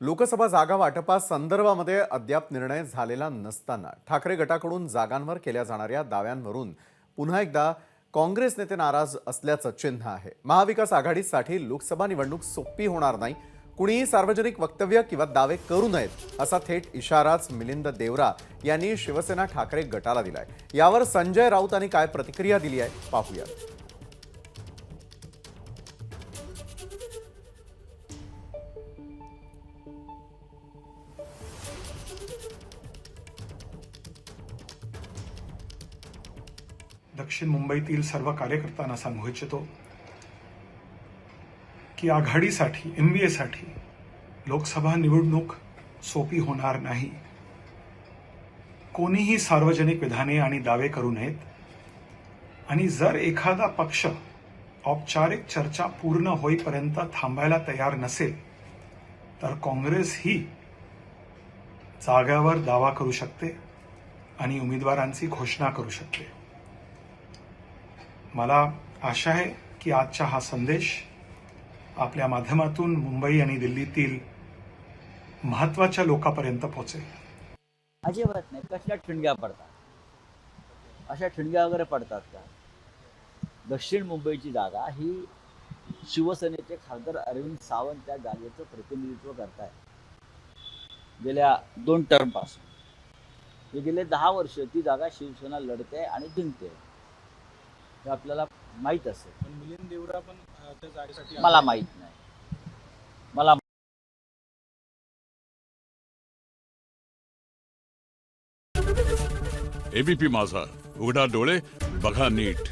लोकसभा जागा संदर्भामध्ये अद्याप निर्णय झालेला नसताना ठाकरे गटाकडून जागांवर केल्या जाणाऱ्या दाव्यांवरून पुन्हा एकदा काँग्रेस नेते नाराज असल्याचं चिन्ह आहे. महाविकास आघाडीसाठी लोकसभा निवडणूक सोपी होणार नाही. कुणीही सार्वजनिक वक्तव्य किंवा दावे करू नयेत असा थेट इशाराच मिलिंद देवरा यांनी शिवसेना ठाकरे गटाला दिलाय. यावर संजय राऊत यांनी काय प्रतिक्रिया दिली आहे पाहूया दक्षिण मुंबईतील सर्व कार्यकर्त्यांना सांगू इच्छितो की आघाडीसाठी एम बी एसाठी लोकसभा निवडणूक सोपी होणार नाही. कोणीही सार्वजनिक विधाने आणि दावे करू नयेत. आणि जर एखादा पक्ष औपचारिक चर्चा पूर्ण होईपर्यंत थांबायला तयार नसेल तर काँग्रेस ही जाग्यावर दावा करू शकते आणि उमेदवारांची घोषणा करू शकते. मला आशा आहे की आजचा हा संदेश आपल्या माध्यमातून मुंबई आणि दिल्लीतील महत्त्वाच्या लोकांपर्यंत पोहोचेल. अजिबात नाही. कसल्या ठिणग्या पडतात? अशा ठिणग्या वगैरे पडतात का? दक्षिण मुंबईची जागा ही शिवसेनेचे खासदार अरविंद सावंत त्या जागेचं प्रतिनिधित्व करताय गेल्या दोन टर्मपासून हे गेले दहा वर्ष ती जागा शिवसेना लढते आणि जिंकते. हे आपल्याला माहीत असेल. पण मिलिंद देवरा पण अं, त्या जागेसाठी मला माहीत नाही. मला एबीपी माझा. उघडा डोळे बघा नीट.